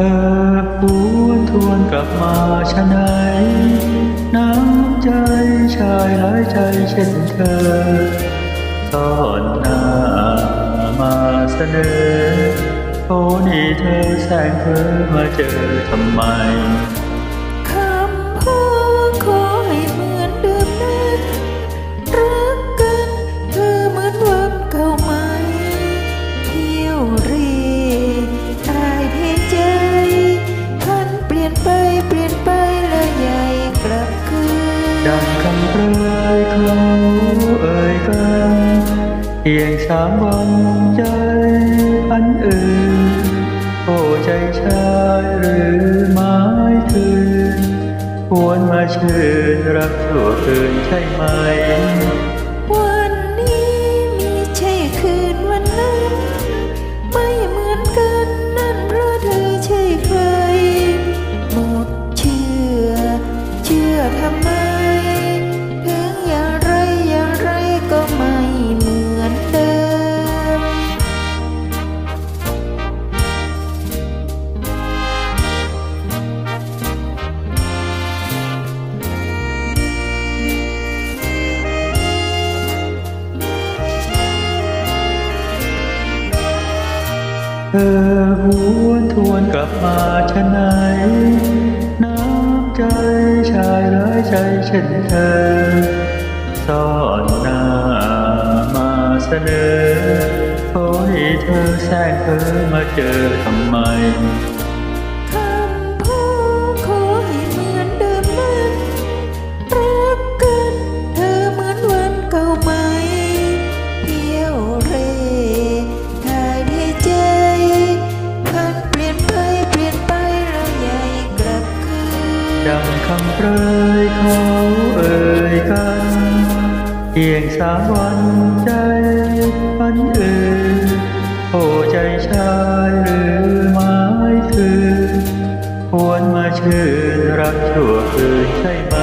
เออหวนทวนกลับมาชะไหนน้ำใจชายหลายใจเช่นเธอซ่อนหน้ามาเสนอโอนี่เธอแสงเธอมาเจอทำไม ดังคำเปรยเขาเอ่ยกันเพียงสามวันใจอันอื่นโอ้ใจชายหรือไม้คืนควนมาเชิญรักตัวคืนใช่ไหม เธอหวนทวนกลับมาชะไหน น้ำใจชายร้ายใจเช่นเธอ ซ่อนหน้ามาเสนอขอ้เธอแทรกเธอมาเจอทำไม คำเปรยเขาเอ่ยกันเพียงสามวันใจพันเอ่ยโอ้ใจชายหรือไม้คือ ควรมาเชิญรักชั่วคืนใช่ไหม